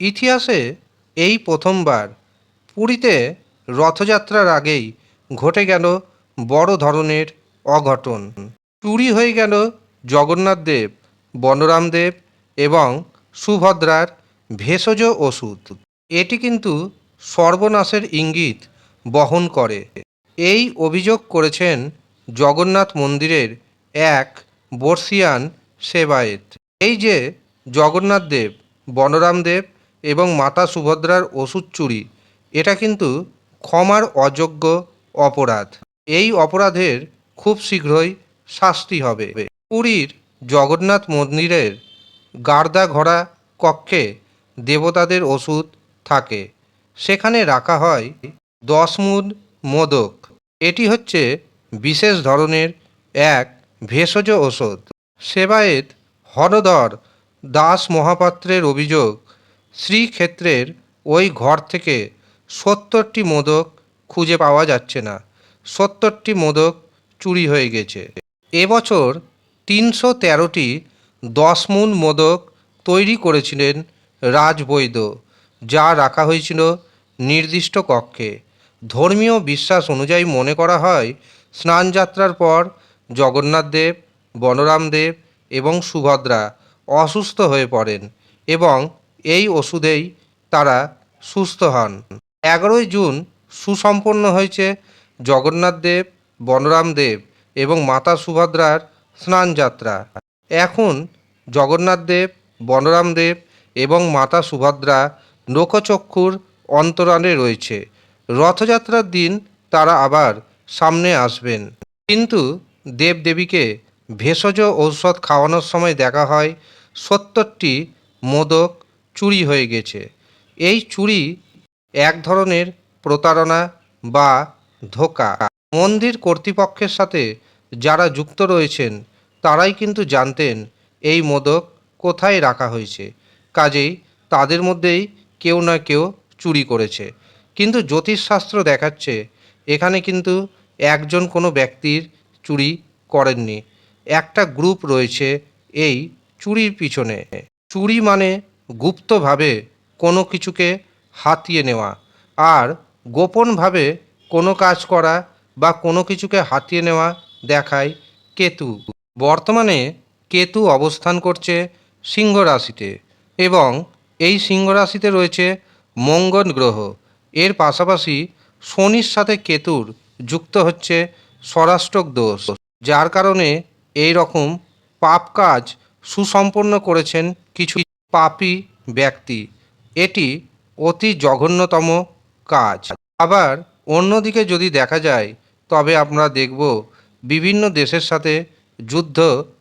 ইতিহাসে এই প্রথমবার পুরীতে রথযাত্রার আগেই ঘটে গেল বড় ধরনের অঘটন। চুরি হয়ে গেল জগন্নাথ দেব, বলরাম দেব এবং সুভদ্রার ভেষজ ওষুধ। এটি কিন্তু সর্বনাশের ইঙ্গিত বহন করে। এই অভিযোগ করেছেন জগন্নাথ মন্দিরের এক বর্ষিয়ান সেবায়েত। এই যে জগন্নাথ দেব, বলরাম দেব এবং মাতা সুভদ্রার ওষুধ চুরি। এটা কিন্তু ক্ষমার অযোগ্য অপরাধ। এই অপরাধের খুব শীঘ্রই শাস্তি হবে। পুরীর জগন্নাথ মন্দিরের গার্দা ঘোড়া কক্ষে দেবতাদের ওষুধ থাকে। সেখানে রাখা হয় দশ মুদ মোদক। এটি হচ্ছে বিশেষ ধরনের এক ভেষজ ওষুধ। সেবায়েত হরদর দাস মহাপাত্রের অভিযোগ শ্রীক্ষেত্রের ওই ঘর থেকে সত্তরটি মোদক খুঁজে পাওয়া যাচ্ছে না। সত্তরটি মোদক চুরি হয়ে গেছে। এবছর তিনশো তেরোটি দশ মুন মোদক তৈরি করেছিলেন রাজবৈদ্য, যা রাখা হয়েছিল নির্দিষ্ট কক্ষে। ধর্মীয় বিশ্বাস অনুযায়ী মনে করা হয়, স্নানযাত্রার পর জগন্নাথ দেব, বলরাম দেব এবং সুভদ্রা অসুস্থ হয়ে পড়েন এবং এই ওষুধেই তারা সুস্থ হন। এগারোই জুন সুসম্পন্ন হয়েছে জগন্নাথ দেব, বলরাম দেব এবং মাতা সুভদ্রার স্নানযাত্রা। এখন জগন্নাথ দেব, বলরাম দেব এবং মাতা সুভদ্রা লোকচক্ষুর অন্তরালে রয়েছে। রথযাত্রার দিন তারা আবার সামনে আসবেন। কিন্তু দেবদেবীকে ভেষজ ঔষধ খাওয়ানোর সময় দেখা হয় সত্তরটি মোদক চুরি হয়ে গেছে। এই চুরি এক ধরনের প্রতারণা বা ধোকা। মন্দির কর্তৃপক্ষের সাথে যারা যুক্ত রয়েছেন, তারাই কিন্তু জানতেন এই মোদক কোথায় রাখা হয়েছে। কাজেই তাদের মধ্যেই কেউ না কেউ চুরি করেছে। কিন্তু জ্যোতিষশাস্ত্র দেখাচ্ছে, এখানে কিন্তু একজন কোনো ব্যক্তির চুরি করেননি। একটা গ্রুপ রয়েছে এই চুরির পিছনে। চুরি মানে গুপ্তভাবে কোনো কিছুকে হাতিয়ে নেওয়া আর গোপনভাবে কোনো কাজ করা বা কোনো কিছুকে হাতিয়ে নেওয়া দেখায় কেতু। বর্তমানে কেতু অবস্থান করছে সিংহ রাশিতে এবং এই সিংহ রাশিতে রয়েছে মঙ্গল গ্রহ। এর পাশাপাশি শনির সাথে কেতুর যুক্ত হচ্ছে স্বরাষ্ট্রক দোষ, যার কারণে এই রকম পাপ কাজ সুসম্পন্ন করেছেন কিছু পাপী ব্যক্তি। এটি অতি জঘন্যতম কাজ। আবার অন্যদিকে যদি দেখা যায়, তবে আমরা দেখব বিভিন্ন দেশের সাথে যুদ্ধ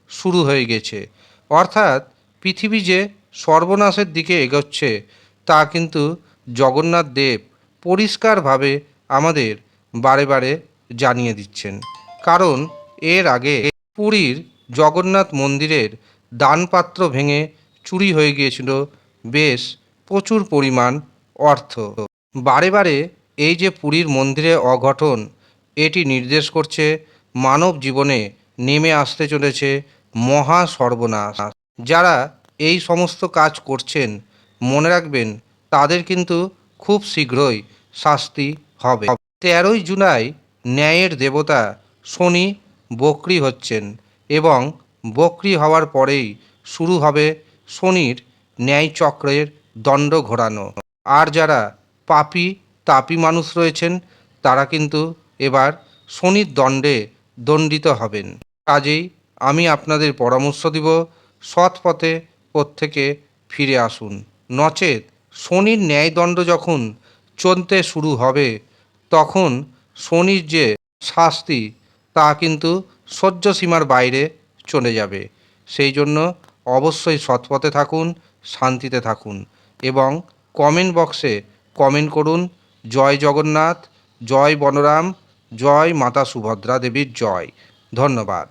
শুরু হয়ে গেছে। অর্থাৎ পৃথিবী যে সর্বনাশের দিকে এগোচ্ছে, তা কিন্তু জগন্নাথ দেব পরিষ্কারভাবে আমাদের বারে বারে জানিয়ে দিচ্ছেন। কারণ এর আগে পুরীর জগন্নাথ মন্দিরের দানপাত্র ভেঙে চুরি হয়ে গিয়েছিল। বেশ প্রচুর পরিমাণ অর্থ। বারে বারে এই যে পুরীর মন্দিরে অঘটন, এটি নির্দেশ করছে মানব জীবনে নেমে আসতে চলেছে মহা সর্বনাশ। যারা এই সমস্ত কাজ করছেন, মনে রাখবেন তাদের কিন্তু খুব শীঘ্রই শাস্তি হবে। তেরোই জুলাই ন্যায়ের দেবতা শনি বকরি হচ্ছেন এবং বকরি হওয়ার পরেই শুরু হবে শনির ন্যায় চক্রের দণ্ড ঘোরানো। আর যারা পাপি, তাপি মানুষ রয়েছেন, তারা কিন্তু এবার শনির দণ্ডে দণ্ডিত হবেন। কাজেই আমি আপনাদের পরামর্শ দিব, সৎ পথে প্রত্যেকে ফিরে আসুন। নচেত শনির ন্যায়দণ্ড যখন চলতে শুরু হবে, তখন শনির যে শাস্তি, তা কিন্তু সহ্য সীমার বাইরে চলে যাবে। সেই জন্য অবশ্যই সৎপথে থাকুন, শান্তিতে থাকুন এবং কমেন্ট বক্সে কমেন্ট করুন, জয় জগন্নাথ, জয় বনরাম, জয় মাতা সুভদ্রা দেবীর জয়। ধন্যবাদ।